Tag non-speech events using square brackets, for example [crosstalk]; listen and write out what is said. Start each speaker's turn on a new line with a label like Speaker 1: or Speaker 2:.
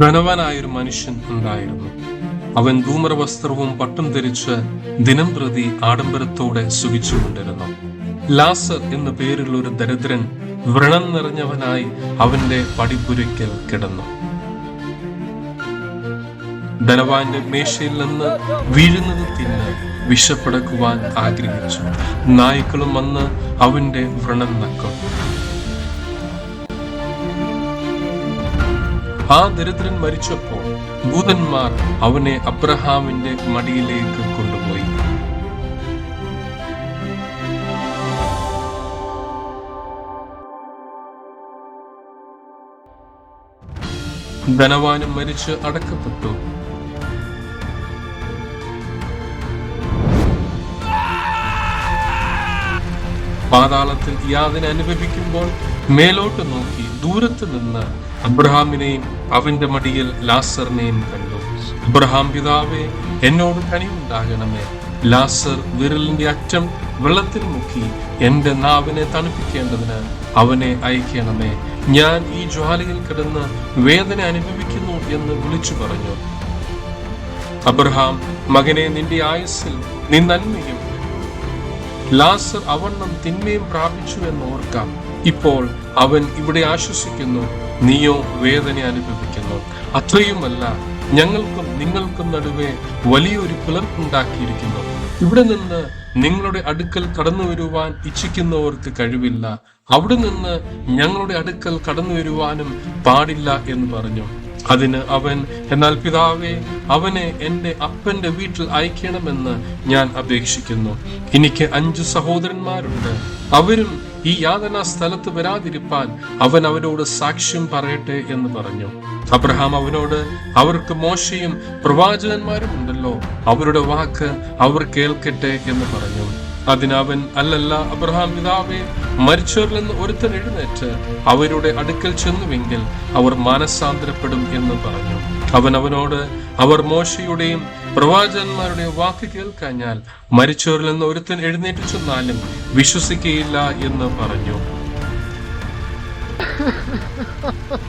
Speaker 1: ധനവാനായൊരു മനുഷ്യൻ ഉണ്ടായിരുന്നു. അവൻ ധൂമ്രവസ്ത്രവും പട്ടും ധരിച്ച് ദിനം പ്രതി ആഡംബരത്തോടെ സുഖിച്ചുകൊണ്ടിരുന്നു. ലാസർ എന്ന പേരുള്ള ഒരു ദരിദ്രൻ വ്രണം നിറഞ്ഞവനായി അവന്റെ പടിപ്പുരയ്ക്കൽ കിടന്നു. ധനവാന്റെ മേശയിൽ നിന്ന് വീഴുന്നത് തിന്ന് വിഷപ്പടക്കുവാൻ ആഗ്രഹിച്ചു. നായ്ക്കളും വന്ന് അവന്റെ വ്രണം നക്കും. ആ ദരിദ്രൻ മരിച്ചപ്പോൾ ദൂതന്മാർ അവനെ അബ്രഹാമിന്റെ മടിയിലേക്ക് കൊണ്ടുപോയി. ധനവാനും മരിച്ച് അടക്കപ്പെട്ടു. പാതാളത്തിൽ യാതന അനുഭവിക്കുമ്പോൾ മേലോട്ട് നോക്കി ദൂരത്ത് നിന്ന് അബ്രഹാമിനെയും അവന്റെ മടിയിൽ ലാസറിനെയും കണ്ടു. അബ്രഹാം പിതാവെ എന്നോട് കനിവുണ്ടാകണമേ. ലാസർ വിരലിന്റെ അറ്റം വെള്ളത്തിൽ മുക്കി എന്റെ നാവിനെ തണുപ്പിക്കേണ്ടതിന് അവനെ അയക്കണമേ. ഞാൻ ഈ ജ്വാലയിൽ കിടന്ന് വേദന അനുഭവിക്കുന്നു എന്ന് വിളിച്ചു പറഞ്ഞു. അബ്രഹാം മകനെ നിന്റെ ആയുസ്സിൽ നീ നന്മയും ലാസർ അവണ്ണം തിന്മയും പ്രാപിച്ചു എന്ന് ഓർക്കാം. ഇപ്പോൾ അവൻ ഇവിടെ ആശ്വസിക്കുന്നു. നീയോ വേദന അനുഭവിക്കുന്നു. അത്രയുമല്ല ഞങ്ങൾക്കും നിങ്ങൾക്കും നടുവേ വലിയൊരു പിളർപ്പുണ്ടാക്കിയിരിക്കുന്നു ഇവിടെ നിന്ന് നിങ്ങളുടെ അടുക്കൽ കടന്നു വരുവാൻ ഇച്ഛിക്കുന്നവർക്ക് കഴിവില്ല. അവിടെ നിന്ന് ഞങ്ങളുടെ അടുക്കൽ കടന്നു വരുവാനും പാടില്ല എന്ന് പറഞ്ഞു. അതിന് അവൻ എന്നാൽ പിതാവെ അവനെ എന്റെ അപ്പന്റെ വീട്ടിൽ അയക്കണമെന്ന് ഞാൻ അപേക്ഷിക്കുന്നു. എനിക്ക് അഞ്ചു സഹോദരന്മാരുണ്ട്. അവരും ഈ യാതനാ സ്ഥലത്ത് വരാതിരിപ്പാൻ അവൻ അവരോട് സാക്ഷ്യം പറയട്ടെ എന്ന് പറഞ്ഞു. അബ്രഹാം അവനോട് അവർക്ക് മോശയും പ്രവാചകന്മാരും ഉണ്ടല്ലോ. അവരുടെ വാക്ക് അവർ കേൾക്കട്ടെ എന്ന് പറഞ്ഞു. അതിനവൻ അല്ലല്ല അബ്രഹാം പിതാവെ മരിച്ചവരിൽ നിന്ന് ഒരുത്തൻ എഴുന്നേറ്റ് അവരുടെ അടുക്കൽ ചെന്നുവെങ്കിൽ അവർ മാനസാന്തരപ്പെടും എന്ന് പറഞ്ഞു. അവൻ അവനോട് അവർ മോശയുടെയും പ്രവാചകന്മാരുടെയും വാക്ക് കേൾക്കാഞ്ഞാൽ മരിച്ചവരിൽ നിന്ന് ഒരുത്തൻ എഴുന്നേറ്റ് ചെന്നാലും വിശ്വസിക്കയില്ല എന്ന് പറഞ്ഞു. [laughs]